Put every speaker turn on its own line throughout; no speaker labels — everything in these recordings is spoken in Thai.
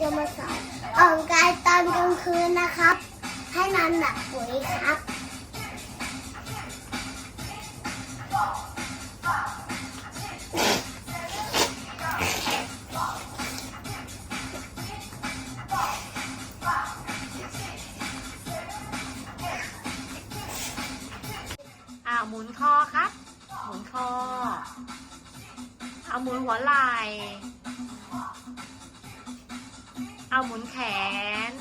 จะมาสอนออกกำลังกายตอนกลางคืนนะครับ ให้นอนหนักปุ๋ยครับ
อ่าหมุนคอครับ หมุนคอ เอาหมุนหัวไหล่ เอาหมุนแขน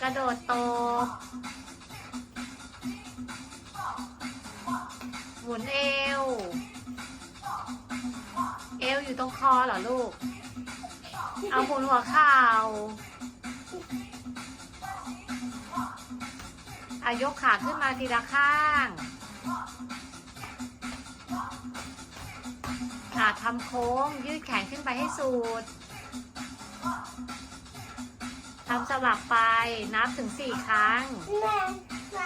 กระโดดตบหมุนเอว เอวอยู่ตรงคอเหรอลูก เอาหมุนหัวเข่าอายกขาขึ้นมาทีละข้าง ค่ะทำโค้งยืดแขนขึ้นไปให้สุดทำสลับไปนับถึงสี่ครั้ง
แม่